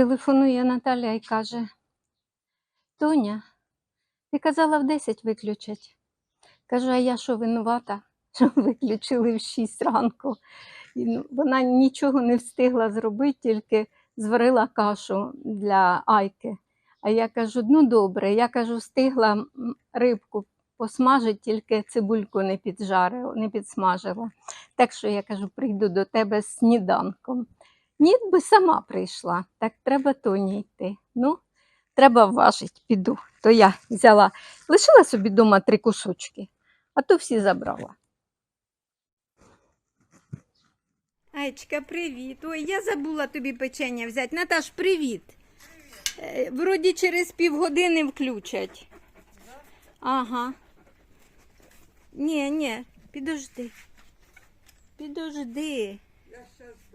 Телефонує Наталя і каже: Тоня, ти казала в 10 виключать. Кажу, а я що винувата, що виключили в 6 ранку. І, ну, вона нічого не встигла зробити, тільки зварила кашу для Айки. А я кажу: ну добре, я кажу, встигла рибку посмажити, тільки цибульку не не підсмажила. Так що я кажу, прийду до тебе з сніданком. Ні, би сама прийшла, так треба Тоні йти. Ну, треба важить, піду. То я взяла, лишила собі вдома три кусочки, а то всі забрала. Айчка, привіт. Ой, я забула тобі печення взяти. Наташ, привіт. Е, Вроді через півгодини включать. Ага. Ні, ні, підожди. Підожди. Я їй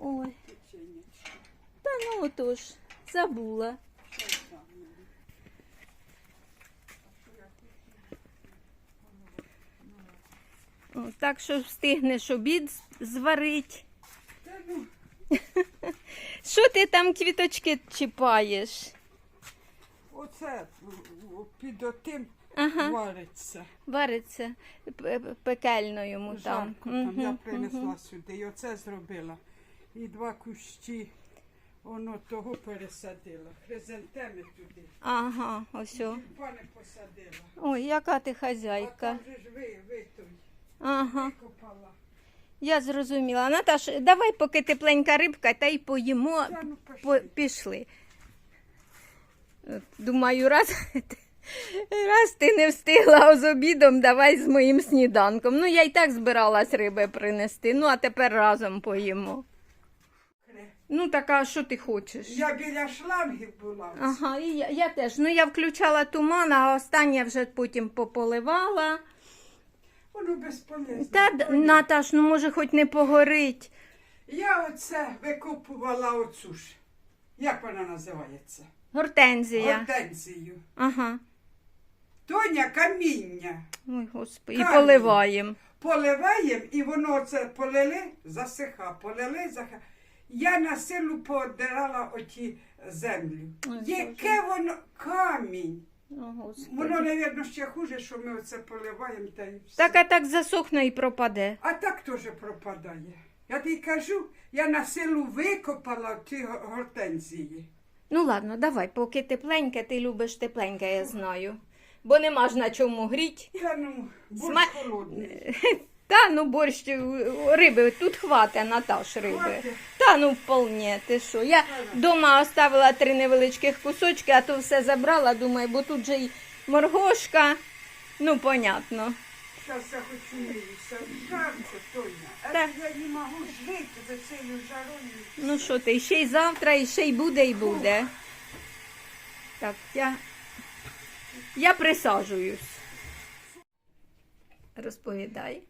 Ой, та ну отож, забула. О, Так що встигнеш обід з- зварить. Та ну, Що ти там квіточки чіпаєш? оце під отим Ага, вариться. вариться пекельно йому там. Жарко там. Я принесла мгм. сюди і оце зробила. І два кущі. Воно того пересадила. Хризантеми туди. Ага, ось. о. Тюльпани посадила. Ой, яка ти А хазяйка. там же ж ви, ви той Ага, викопала. я зрозуміла. Наташ, давай, поки тепленька рибка, та й поїмо. Та ну По- пошли. пішли. От, Думаю, раз, раз ти не встигла з обідом, давай з моїм сніданком. Ну, я й так збиралась риби принести, ну а тепер разом поїмо. Ну, така, що ти хочеш? Я біля шлангів була. Ага, і я, я теж. Ну, я включала туман, а останнє вже потім пополивала. Воно безполезно. Та, д- Наташ, ну може хоч не погорить. Я оце викопувала оцю ж. Як вона називається? Гортензія. Гортензію. Ага. Тоня каміння. Ой, господи, і Камінь. поливаємо. Поливаємо і воно оце полили, засиха, полили, засиха. Я на силу поодирала оті землю. Ой, Яке воно камінь. О, Господи. Воно, навірно, ще хуже, що ми оце поливаємо та все. Так, а так засохне і пропаде. А так теж пропадає. Я тобі кажу, я на силу викопала ті го- гортензії. Ну ладно, давай, поки тепленьке, ти любиш тепленьке, я знаю. Бо нема ж на чому гріть. Та ну, борщ Сма- холодний. Та ну борщ е, риби, тут хватить, Наташ, риби. Та ну вполне, ти що. Я вдома оставила три невеличких кусочки, а то все забрала, думаю, бо тут же й моргошка. Ну, понятно. Зараз я хочу їсти. Жарко, Тоня. А я не можу жити за цією жарою. Ну що ти, ще й завтра, і ще й буде, і буде. Так, я, я присаджуюсь. Розповідай.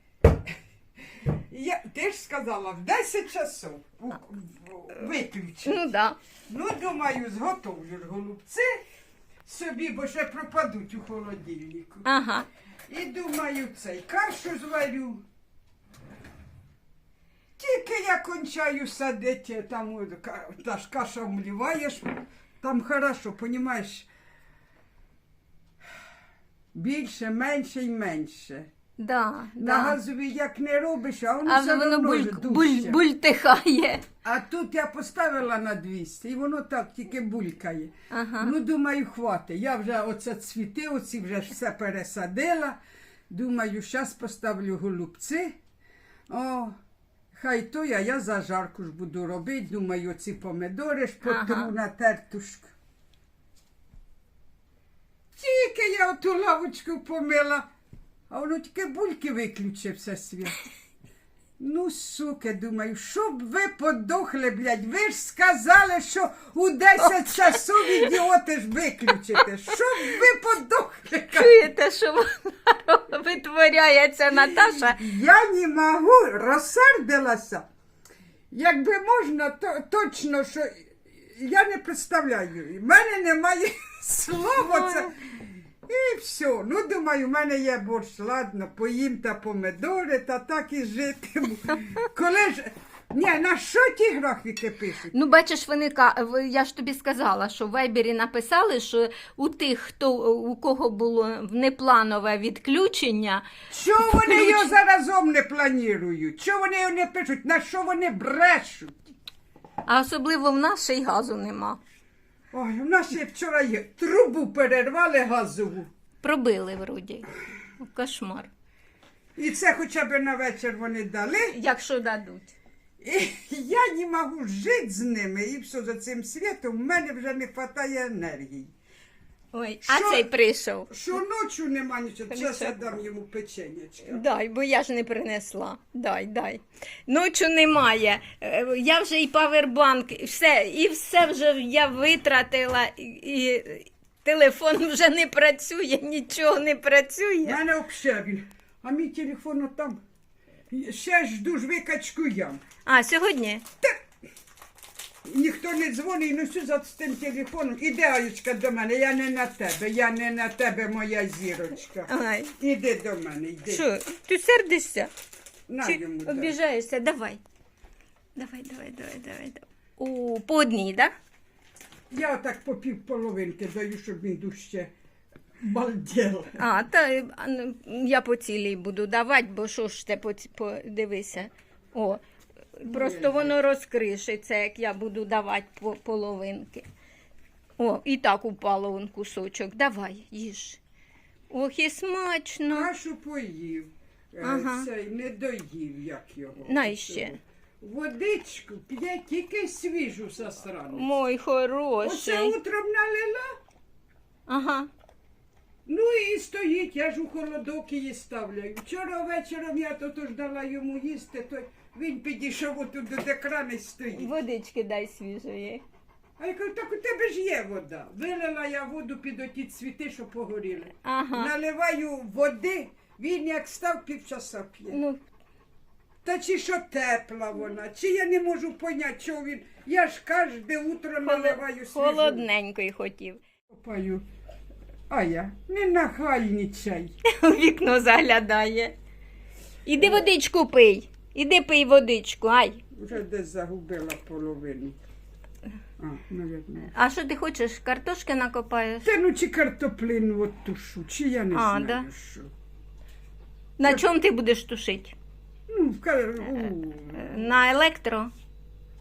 Я, ти ж сказала, в 10 часов у- в-. Ну да. Ну, думаю, зготовлю ж голубці собі, бо ще пропадуть у холодильнику. Ага. І думаю, цей кашу зварю. Тільки я кончаю садити, там ка- та ж каша вмліваєш, там хорошо, понімаєш, більше, менше і менше. Да, На да. газові як не робиш, а воно А все воно одно буль, ж буль, дужче. бультихає. А тут я поставила на 200, і воно так тільки булькає. Ага. Ну, думаю, хватить. Я вже оце цвіти, оці вже ж все пересадила. Думаю, зараз поставлю голубці. О, хай то я, я зажарку ж буду робити. Думаю, ці помидори ж потру Ага. на тертушку. Тільки я оту лавочку помила, а воно тільки бульки виключив все світ. Ну, суки, думаю, щоб ви подохли, блядь, ви ж сказали, що у 10 часов ідіоти ж виключите. Щоб ви подохли. Чуєте, що вона витворяється, Наташа? Я не можу, розсердилася. Якби можна, то точно, що я не представляю. У мене немає слова. Це... І все. Ну, думаю, в мене є борщ, ладно, поїм та помидори, та так і житиму. Коли ж Ні, на що ті графіки пишуть? Ну, бачиш, виника, я ж тобі сказала, що в Вайбері написали, що у тих, хто у кого було внепланове відключення, Чого вони Включ- його заразом не планують? Чого вони його не пишуть? На що вони брешуть? а особливо в нас ще й газу нема. Ой, у нас ще вчора є. Трубу перервали газову. Пробили вроді. Кошмар. І це хоча б на вечір вони дали. Якщо дадуть. І я не можу жити з ними. І все за цим світом в мене вже не вистачає енергії. Ой, Що? а цей прийшов. Що ночі нема нічого. Зараз я дам йому печенячка. Дай, бо я ж не принесла. Дай, дай. Ночу немає. Е, Я вже і павербанк, і все, і все вже я витратила, і, і телефон вже не працює, нічого не У працює. мене взагалі він. А мій телефон там. Ще жду ж викачку ям. А, сьогодні? Ніхто не дзвонить, ну що за з тим телефоном. Іди, Аючка, до мене, я не на тебе, я не на тебе, моя зірочка. Ай. Іди до мене, йди. Що, ти сердишся? На Чи йому дай. обіжаєшся? Давай. Давай, давай, давай, давай. давай. У, по одній, так? Я отак по пів половинки даю, щоб він дужче балдел. А, та е, а, ну, я по цілій буду давати, бо що ж ти по, ці- подивися. О, просто воно розкришиться, як я буду давати по половинки. О, і так упало он кусочок. Давай, їж. Ох, і смачно. Кашу поїв. Е, Ага. Цей не доїв, як його. На. Водичку п'є тільки свіжу засрану. Мой Оце хороший. утром налила. Ага. Ну і стоїть, я ж у холодок її ставляю. Вчора вечором я то ж дала йому їсти, то він підійшов отут до екрану і стоїть. Водички дай свіжої. А я кажу, так у тебе ж є вода. Вилила я воду під оті цвіти, що погоріли. Ага. Наливаю води, він як став півчаса п'є. Ну, Та чи що тепла вона, чи я не можу поняти, що він. Я ж кожне утро наливаю свіжу. холодненький хотів. Копаю. А я не нахальничай. У вікно заглядає. Іди водичку пий. Іди пий водичку, ай. Вже десь загубила половину. А. А що ти хочеш? Картошки накопаєш? Та ну чи картоплину от тушу, чи я не А, знаю да? що. На чому ти будеш тушити? Ну, в кар... у. На електро?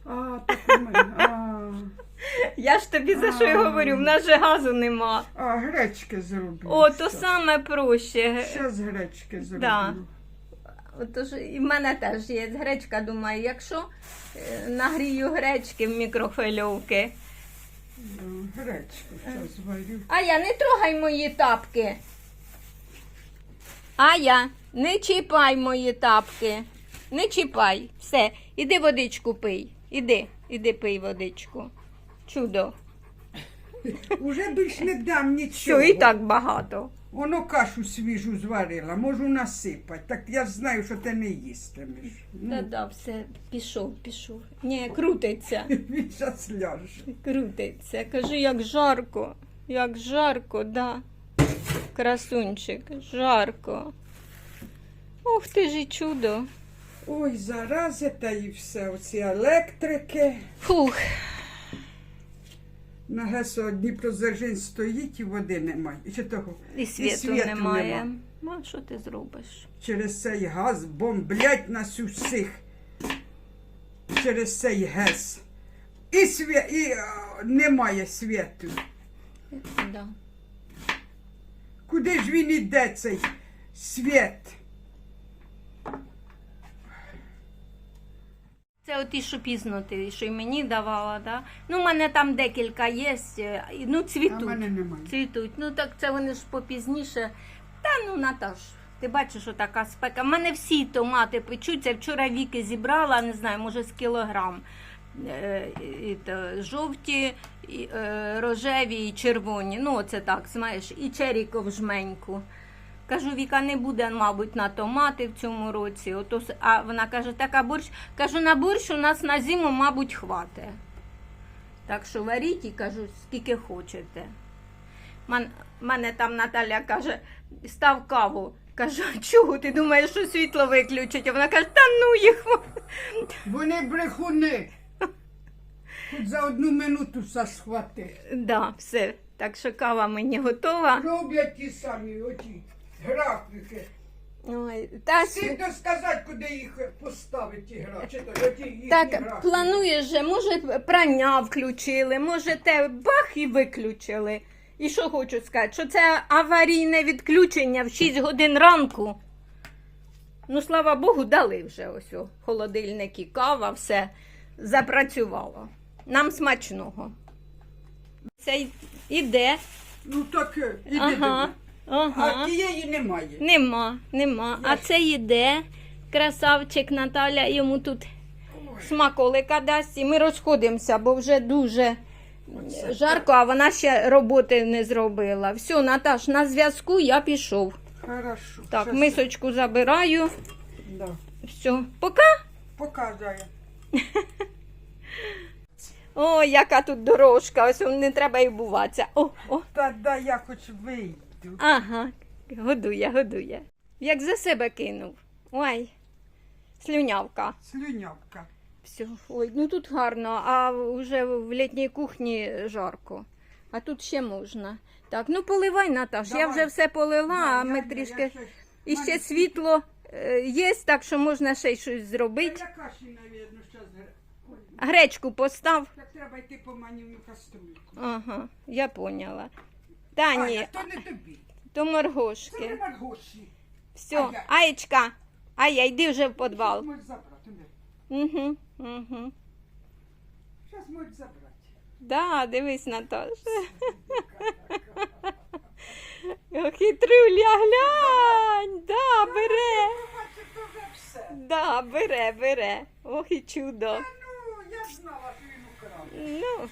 А, так у мене. А, Я ж тобі за що й говорю, в нас же газу нема. а гречки зроблю. О, то саме проще. Зараз гречки зроблю. Да. Отож, і в мене теж є гречка, думаю, якщо е, нагрію гречки в мікрохвильовки. Гречку зараз зварю. А я не трогай мої тапки. Ая, не чіпай мої тапки. Не чіпай. Все, іди водичку пий. Іди, іди пий водичку. Чудо. Уже більш не дам нічого. Все, і так багато. Воно кашу свіжу зварила, можу насипати. Так я знаю, що ти не їстимеш. Ну, Да-да, все, пішов, пішов. Ні, крутиться, Він зараз ляже. крутиться. Кажу, як жарко, як жарко, да. Красунчик, жарко. Ух ти ж і чудо. Ой, зарази та і все. Оці електрики. Фух. На гесо Дніпродзержин стоїть і води немає. І ще того. І світу, світу немає. нема. Ну, що ти зробиш? Через цей газ бомблять нас усіх. Через цей гес. І, сві... і а, немає світу. Да. Куди ж він іде, цей світ? Це оті, що пізно ти, що й мені давала, да? Ну, в мене там декілька є, е, ну, А в цвітуть. мене немає. Цвітуть. Ну так це вони ж попізніше. Та ну Наташ, ти бачиш, що така спека. У мене всі томати печуться. Вчора віки зібрала, не знаю, може з кілограм. Е, і, то, жовті, і, е, рожеві і червоні. Ну, оце так, знаєш, і черіко жменьку. Кажу, Віка не буде, мабуть, на томати в цьому році. Ото, а вона каже, така борщ. Кажу, на борщ у нас на зиму, мабуть, хватить. Так що варіть і кажу, скільки хочете. Мен, мене там Наталя каже, став каву. Кажу, чого ти думаєш, що світло виключить? А вона каже, та ну їх. Вони брехуни. Тут за одну минуту все схватить. Да, все. Так що кава мені готова. Роблять ті самі оті графіки. Ой, та, Сильно сказати, куди їх поставити ті графіки. Оті їхні так графіки. плануєш же, може прання включили, може те бах і виключили. І що хочу сказати, що це аварійне відключення в 6 годин ранку. Ну, слава Богу, дали вже ось о, холодильник і кава, все запрацювало. Нам смачного. Це й- іде. Ну таке, іди Ага. ага. А тієї немає. Нема, нема. А це йде. Красавчик Наталя йому тут смаколика дасть. І ми розходимося, бо вже дуже жарко, а вона ще роботи не зробила. Все, Наташ, на зв'язку я пішов. Хорошо. Так, Щас- мисочку забираю. Да. Все, пока. Показує. О, яка тут дорожка, ось не треба і буватися. О, о. Та да я хоч вийду. Ага, годує, годує. Як за себе кинув. Ой, слюнявка. Слюнявка. Все, ой, ну тут гарно, а вже в літній кухні жарко. А тут ще можна. Так, ну поливай, Наташ. Я вже все полила, а ми я- я трішки. щось- І ще Мене- світло е, є, так що можна ще й щось зробити. я каші, навірно. Ой, Гречку постав. так треба йти по манівну каструльку. Ага, я поняла. Та ні, Аня, то не тобі. то Це моргошки. нема гроші. Все, Ая. Аєчка, Ая, йди вже в Зараз підвал. можеш забрати. не. Угу, угу. Зараз можеш забрати. Да, дивись, Наташ. Хитруля, глянь, да, бере. Бачиш, то вже все. Да, бере, бере. Ох і чудо. Ну, я знала, що він украв. Ну,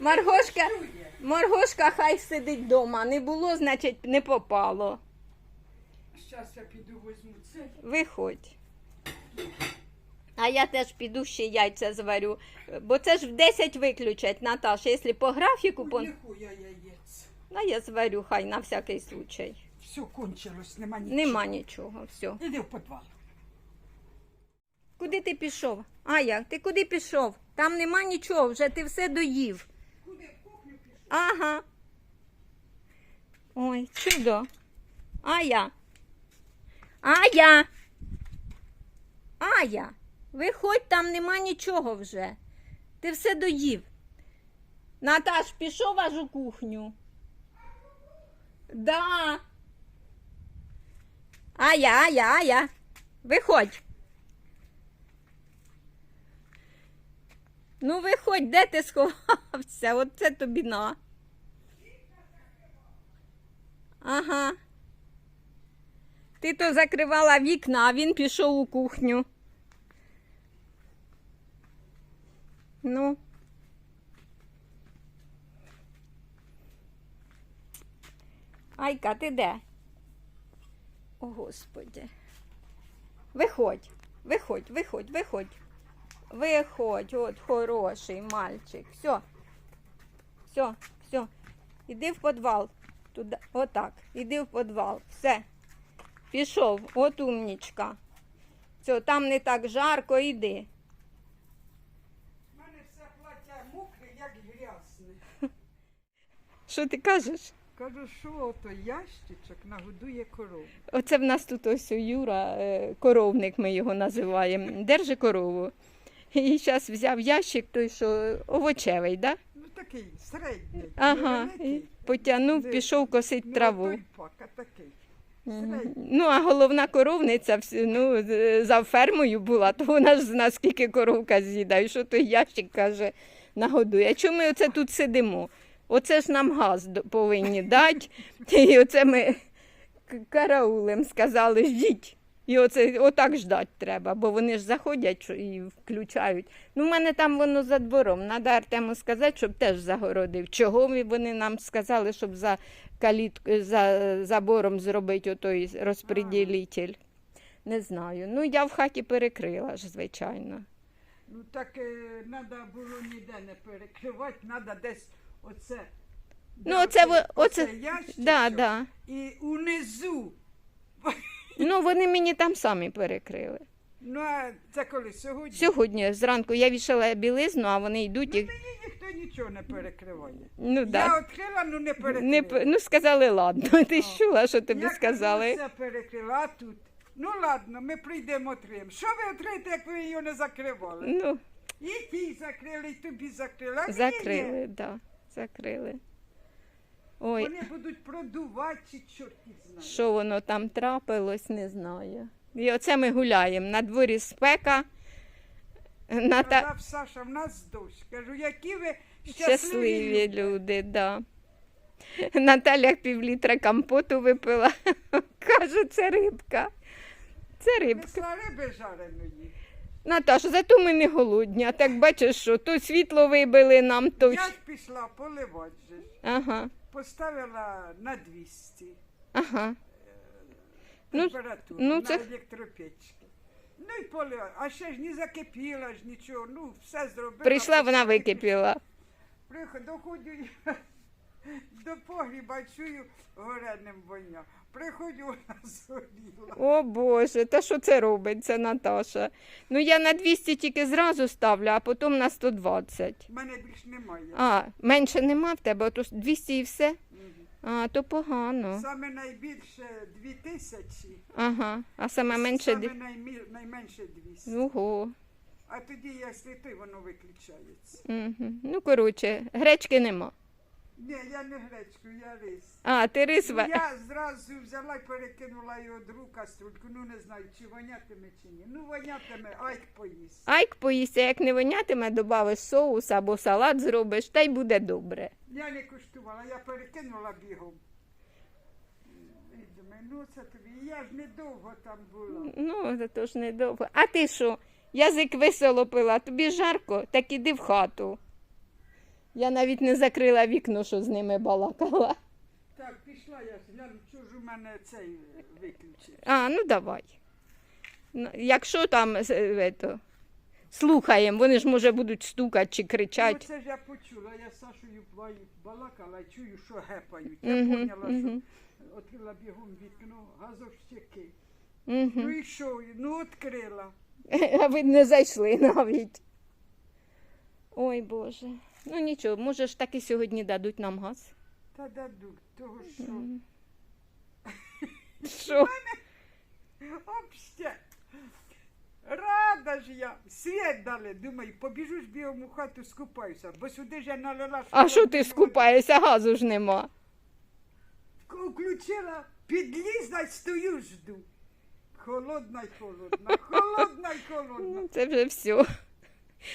Маргошка, Чує. Маргошка хай сидить вдома. Не було, значить, не попало. Зараз я піду візьму цей. Виходь. А я теж піду ще яйця зварю. Бо це ж в 10 виключать, Наташа. Якщо по графіку, по... Ніхуя яєць. ну, я зварю, хай на всякий случай. Все кончилось, нема нічого. Нема нічого, все. Іди в підвал. Куди ти пішов? Ая, ти куди пішов? Там нема нічого, вже ти все доїв. Куди в кухню пішов? Ага. Ой, чудо. Ая. Ая. Ая. Виходь, там нема нічого вже. Ти все доїв. Наташ, пішов аж у кухню. Да. Ая, ая, ая. Виходь. Ну, виходь, де ти сховався? Оце тобі на. Ага. Ти то закривала вікна, а він пішов у кухню. Ну. Айка, ти де? О, Господи. Виходь, виходь, виходь, виходь. Виходь, от хороший мальчик. Все. Все, все. Іди в підвал. Отак. Іди в підвал. Все. Пішов, от умнічка. Все, там не так жарко, іди. У мене все плаття мокре, як грязне. Що ти кажеш? Кажу, що ото ящичок нагодує корову. Оце в нас тут ось Юра, е, коровник ми його називаємо. Держи корову. І зараз взяв ящик, той, що овочевий, да? Ну такий середній. Ага. І потягнув, пішов косить Ну, траву. такий. Ну, а головна коровниця ну, за фермою була, то вона ж зна, скільки коровка з'їдає, що той ящик каже, нагодує. А чому ми оце тут сидимо? Оце ж нам газ повинні дати. І оце ми караулем сказали, ждіть. І оце отак ждати треба, бо вони ж заходять і включають. Ну, в мене там воно за двором. Треба Артему сказати, щоб теж загородив. Чого вони нам сказали, щоб за каліт... за забором зробити отой розпреділитель. Не знаю. Ну, я в хаті перекрила ж, звичайно. Ну так треба було ніде не перекривати, треба десь оце. Ну, оце, во- оце, ящичок, да, да. І унизу Ну, вони мені там самі перекрили. Ну, а це коли сьогодні? Сьогодні зранку я вішала білизну, а вони йдуть Ну, і. мені ніхто нічого не перекриває. Ну, Я да. відкрила, ну не перекрила. Не, п- ну, сказали, ладно. Ти ж чула, що тобі Я сказали. кажу, все перекрила, а тут. Ну ладно, ми прийдемо отримаємо. Що ви отримаєте, як ви її не закривали? Ну, І ті закрили, і тобі закрили. А мені ні. закрили, так, да, закрили. Ой, Вони будуть продувати, чи чорт знає. що воно там трапилось, не знаю. І оце ми гуляємо. На дворі спека. Ната... Казав Саша, в нас дощ. Кажу, які ви щасливі, Щасливі люди. люди, да. Наталя півлітра компоту випила. Кажу, це рибка. Це рибка. Несла риби жареної. Наташа, зато ми не голодні. А так бачиш, що то світло вибили нам, то. Я ж пішла поливати же. ж. Ага, Поставила на 200 ага. Ну, температуру ну, на це- електропечці. Ну і полила. А ще ж не закипіла ж нічого. Ну, все зробила. Прийшла, вона википіла. Приход, доходжу я до погріба, чую гореним воня. Приходжу, вона згоріла. О Боже, та що це робиться, Наташа? Ну я на 200 тільки зразу ставлю, а потім на 120. У мене більш немає. А, менше нема в тебе, то 200 і все? А, то погано. Саме найбільше дві тисячі, Ага, а саме менше. саме наймі- найменше 200. Ого. А тоді, якщо ти, воно виключається. Угу. Ну, коротше, гречки нема. Ні, я не гречку, я рис. А, ти рис Ну, я зразу взяла і перекинула його другу каструльку. Ну не знаю, чи вонятиме, чи ні. Ну вонятиме, айк поїсть. Айк поїсться, як не вонятиме, додавиш соус або салат зробиш, та й буде добре. Я не куштувала, я перекинула бігом. І думаю, ну це тобі. Я ж недовго там була. Ну, це то ж недовго. А ти що? Язик висолопила, тобі жарко, так іди в хату. Я навіть не закрила вікно, що з ними балакала. Так, пішла я, гляну, що ж у мене цей виключив. А, ну давай. Ну, Якщо там е, ето, слухаємо, вони ж може будуть стукати чи Ну, кричати. це ж я почула, я з Сашою балакала, чую, що гепають. Я Мгм, поняла, мгм. що відкрила бігом вікно, газовщики. Угу. Ну і що? Ну, відкрила. А ви не зайшли навіть. Ой Боже. Ну нічого, може ж таки сьогодні дадуть нам газ. Та дадуть, того що. Що? Рада ж я. Світ дали. Думаю, побіжу ж бігом у хату скупаюся, бо сюди ж я налила. А що ти скупаєшся? Газу ж нема. Включила, підлізла, стою, жду. Холодна й холодна, холодна й холодна. Це вже все.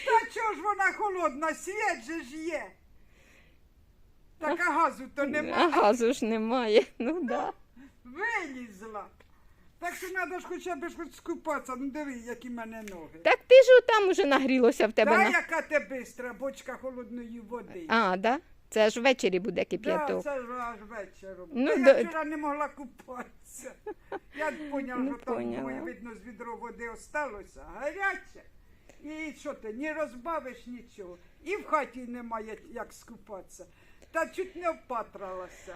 Та чого ж вона холодна? Світ же ж є. Так а газу то А нема. газу ж немає. Ну да. Вилізла. Так що треба ж хоча б ж хоч скупатися. Ну диви, які в мене ноги. Так ти ж там уже нагрілося в тебе. Та На... яка ти бистра, бочка холодної води. А, да? Це ж ввечері буде Да, кип'яток. це ж аж вечором. Ну, Ну, я вчора не могла купатися. Я поняла, Ну, що там поняла. моє, видно, з відро води осталося, гаряче. І що ти, не розбавиш нічого. І в хаті немає як скупатися. Та чуть не впатралася.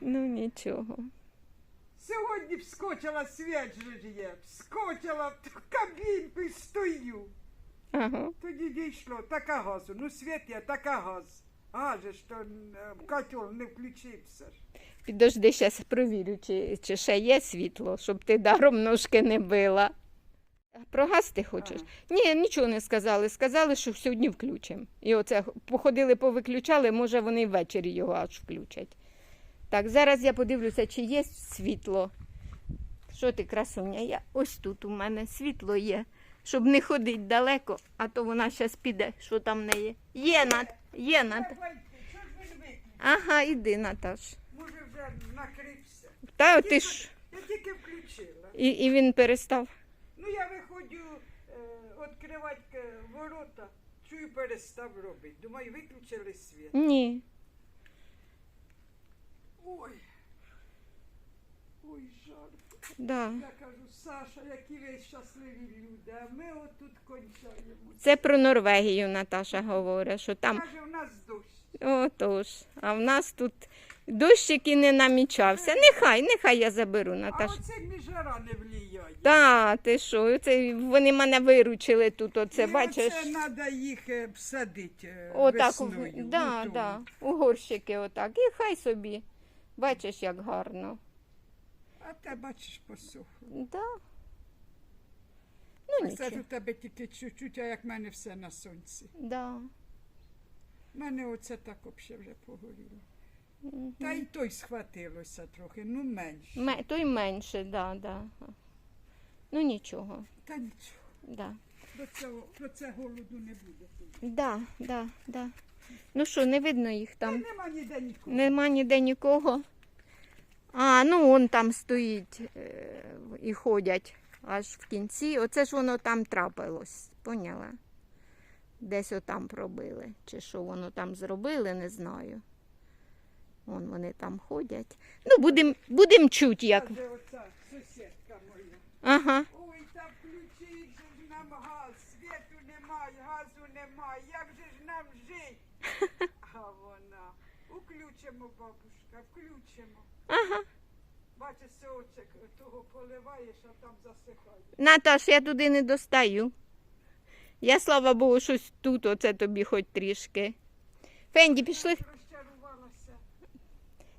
Ну нічого. Сьогодні вскочила світ же є. Вскочила в кабінку і стою. Ага. Тоді дійшло, така газу. Ну, світ є, така газ. Гаже е, котел не включився ж. Підожди, зараз провірю, чи, чи ще є світло, щоб ти даром ножки не била. Про газ ти хочеш? Ні, нічого не сказали. Сказали, що сьогодні включимо. І оце походили, повиключали, може вони ввечері його аж включать. Так, зараз я подивлюся, чи є світло. Що ти, красуня? Я... Ось тут у мене світло є, щоб не ходити далеко, а то вона зараз піде, що там в неї. Є, Нат, є, виключив? Ага, іди, Наташ. Накрився. Та ти ж. Я тільки включила. І, і він перестав. Ну я виходжу е, відкривати е, ворота, чую, перестав робити. Думаю, виключили світ. Ні. Ой. Ой, жарко. Да. Я кажу, Саша, які ви щасливі люди, а ми отут кончаємо. Це про Норвегію Наташа говорить, що там. Каже, у нас дощ. Отож, а в нас тут дощик і не намічався. Нехай, нехай я заберу, А Наташ. оце міжара не вліяє. Та, ти що, це вони мене виручили тут, оце, І бачиш? Оце треба їх е, всадити е, Отак, у- весною. да, лютому. да, у горщики отак. І хай собі. Бачиш, як гарно. А те, бачиш, посохло. Да. Ну, Це ж у тебе тільки чуть-чуть, а як в мене все на сонці. Да. Мене оце так взагалі вже погоріло. Та й той схватилося трохи, ну менше. Ме- той менше, да, да. Ну нічого. Та нічого, Да. до цього, до цього голоду не буде. Да, да, да. Ну що, не видно їх Та там? нема ніде нікого. Нема ніде нікого. А, ну он там стоїть е, і ходять аж в кінці. Оце ж воно там трапилось, поняла? Десь отам пробили. Чи що воно там зробили, не знаю. Вон вони там ходять. Ну, будемо будем чути, як. Каже оця сусідка моя. Ага. Ой, та включіть же ж нам газ, світу немає, газу немає, як же ж нам жить? А вона, включимо, бабушка, включимо. Ага. Бачиш, сочок того поливаєш, а там засихає. Наташ, я туди не достаю. Я, слава Богу, щось тут, оце тобі хоч трішки. Фенді, пішли.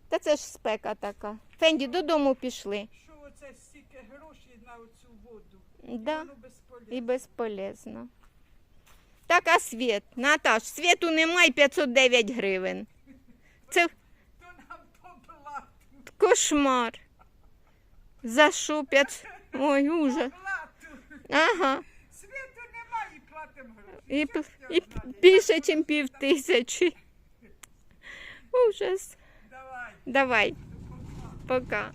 Та це ж спека така. Фенді, додому пішли. що оце стільки грошей на оцю воду. Да. Воно безполезно. І безполезно. Так, а світ? Наташ, світу немає 509 гривень. Це То нам поплату. кошмар. За що 5... Ой, ужас. Ага. Світу немає і платимо гроші. І, і більше, ніж пів тисячі. Ужас. Давай. Пока.